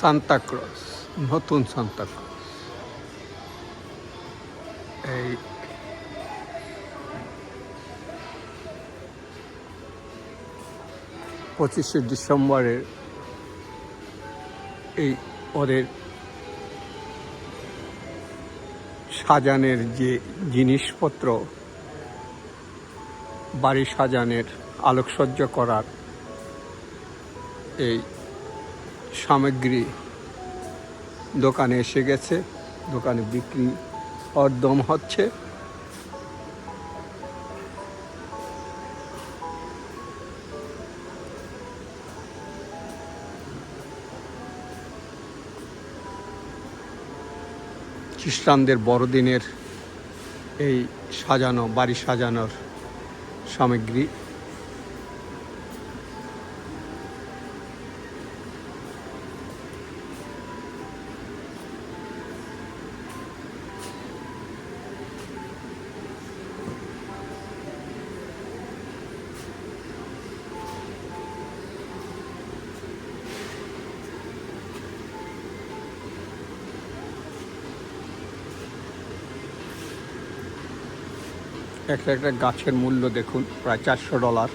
সান্তাক্রস নতুন সান্তাক্রস এই পঁচিশে ডিসেম্বরের এই ওদের সাজানের যে জিনিসপত্র, বাড়ি সাজানের আলোকসজ্জা করার এই সামগ্রী দোকানে এসে গেছে, দোকানে বিক্রি অর্দম হচ্ছে। খ্রিস্টানদের বড়দিনের এই সাজানো, বাড়ি সাজানোর সামগ্রী একটা একটা গাছের মূল্য দেখুন, প্রায় চারশো ডলার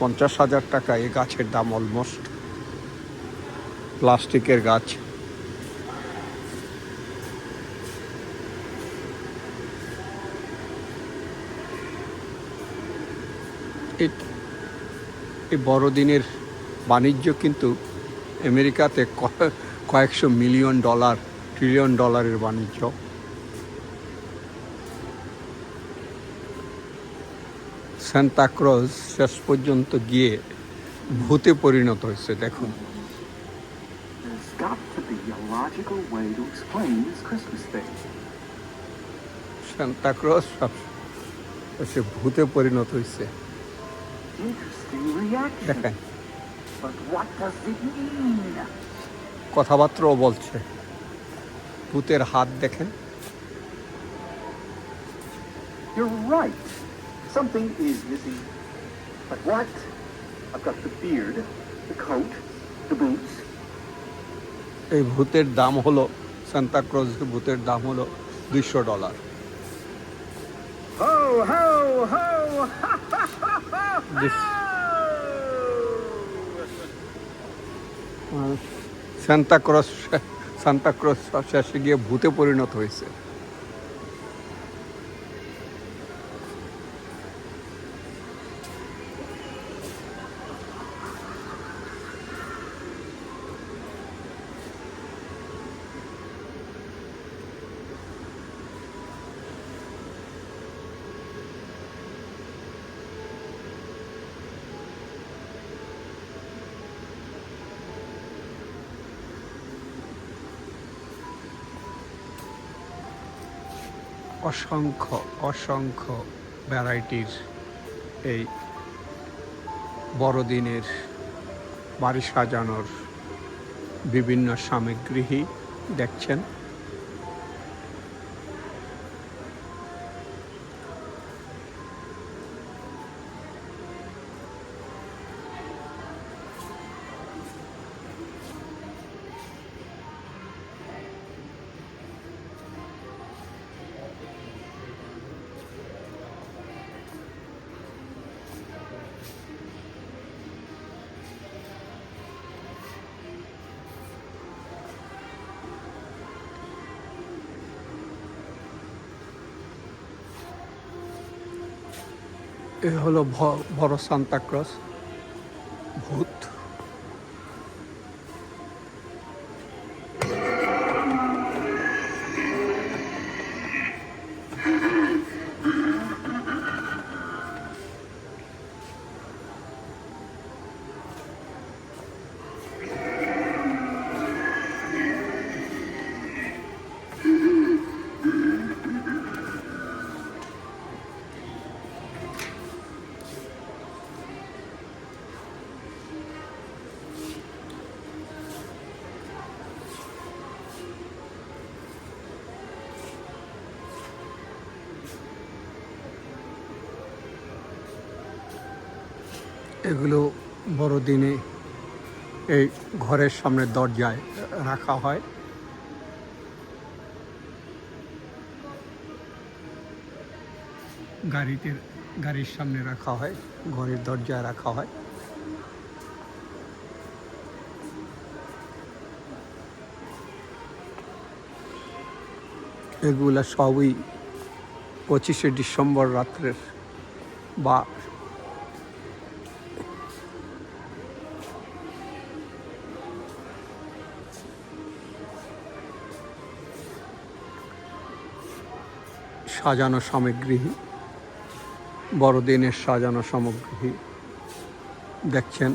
পঞ্চাশ হাজার টাকা, এই গাছের দাম অলমোস্ট প্লাস্টিকের গাছ। এই বড়দিনের বাণিজ্য কিন্তু আমেরিকাতে কয়েকশো মিলিয়ন ডলার ট্রিলিয়ন ডলারের বাণিজ্য। সান্তা সান্তাক্রজ শেষ পর্যন্ত গিয়ে ভূতে পরিণত হয়েছে দেখুন। সান্তাক্রজ সে ভূতে পরিণত হয়েছে। দেখেন। কথাবার্তাও বলছে। ভূতের হাত দেখেন। You're. Something is missing. But what? I've got the beard, the coat, the boots. এই ভূতের দাম হলো সান্তাক্রজ ভূতের দাম হলো দুইশো dollar Ho, ho, ho! This- Santa Claus Santa Claus শেষে গিয়ে ভূতে পরিণত হয়েছে অসংখ্য অসংখ্য ভ্যারাইটির এই বড়দিনের বাড়ি সাজানোর বিভিন্ন সামগ্রী দেখছেন। এ হলো ভ- বড় সান্তাক্রস এগুলো বড়দিনে এই ঘরের সামনে দরজায় রাখা হয়। গাড়িতে, গাড়ির সামনে রাখা হয়, ঘরের দরজায় রাখা হয়। এগুলা সবই পঁচিশে ডিসেম্বর রাত্রের বা সাজানো সামগ্রী বড়দিনের সাজানো সামগ্রী, দেখছেন?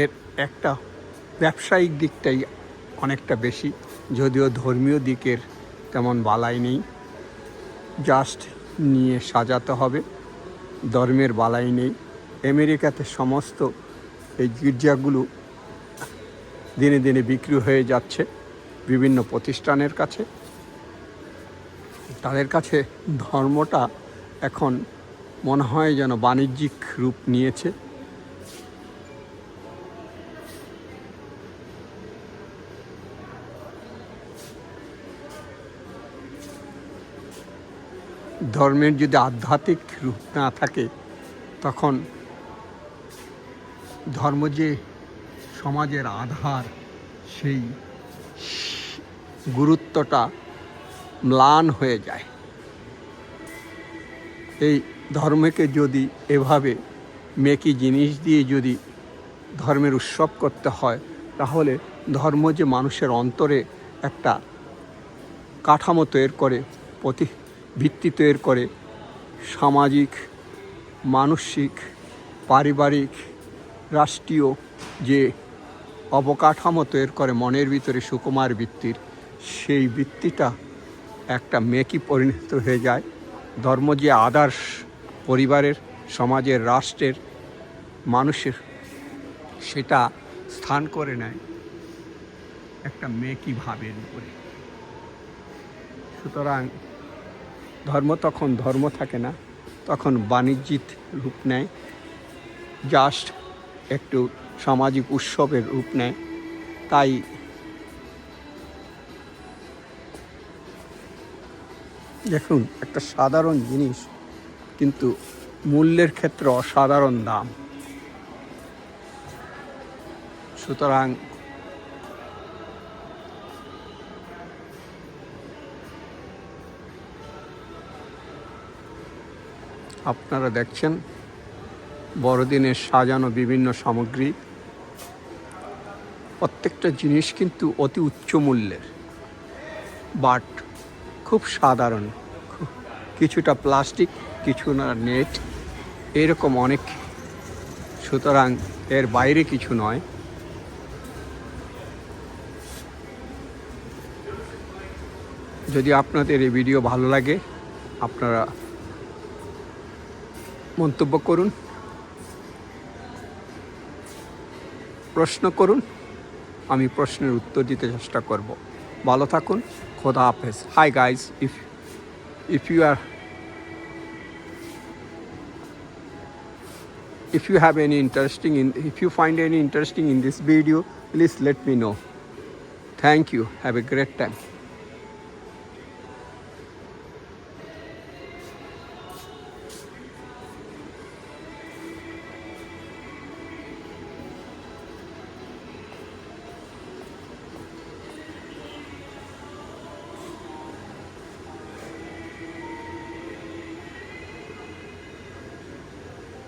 এর একটা ব্যবসায়িক দিকটাই অনেকটা বেশি, যদিও ধর্মীয় দিকের তেমন বালাই নেই। জাস্ট নিয়ে সাজাতে হবে, ধর্মের বালাই নেই। আমেরিকাতে সমস্ত এই গির্জাগুলো দিনে দিনে বিক্রি হয়ে যাচ্ছে বিভিন্ন প্রতিষ্ঠানের কাছে। তাদের কাছে ধর্মটা এখন মনে হয় যেন বাণিজ্যিক রূপ নিয়েছে। ধর্মের যদি আধ্যাত্মিক রূপ না থাকে, তখন ধর্ম যে সমাজের আধার, সেই গুরুত্বটা ম্লান হয়ে যায়। এই ধর্মকে যদি এভাবে মেকি জিনিস দিয়ে যদি ধর্মের উৎসব করতে হয়, তাহলে ধর্ম যে মানুষের অন্তরে একটা কাঠামো তৈরি করে, প্রতি ভিত্তি তৈরি করে, সামাজিক, মানসিক, পারিবারিক রাষ্ট্রীয় যে অবকাঠামো তৈরি করে মনের ভিতরে সুকুমার বৃত্তির, সেই বৃত্তিটা একটা মেকি পরিণত হয়ে যায়। ধর্ম যে আদার্স পরিবারের, সমাজের, রাষ্ট্রের, মানুষের, সেটা স্থান করে নেয় একটা মেকি ভাবের উপরে। সুতরাং ধর্ম তখন ধর্ম থাকে না, তখন বাণিজ্যিক রূপ নেয়। জাস্ট একটু সামাজিক উৎসবের রূপ নেয়। তাই দেখুন, একটা সাধারণ জিনিস, কিন্তু মূল্যের ক্ষেত্রে অসাধারণ দাম। সুতরাং আপনারা দেখছেন বড়দিনের সাজানো বিভিন্ন সামগ্রী। প্রত্যেকটা জিনিস কিন্তু অতি উচ্চ মূল্যের। বাট খুব সাধারণ কিছুটা প্লাস্টিক, কিছু না নেট, এরকম অনেক। সুতরাং এর বাইরে কিছু নয়। যদি আপনাদের এই ভিডিও ভালো লাগে, আপনারা মন্তব্য করুন। প্রশ্ন করুন, আমি প্রশ্নের উত্তর দিতে চেষ্টা করব। ভালো থাকুন, খোদা হাফেজ। Hi guys if if you are if you have any interesting in if you find any interesting in this video please let me know thank you have a great time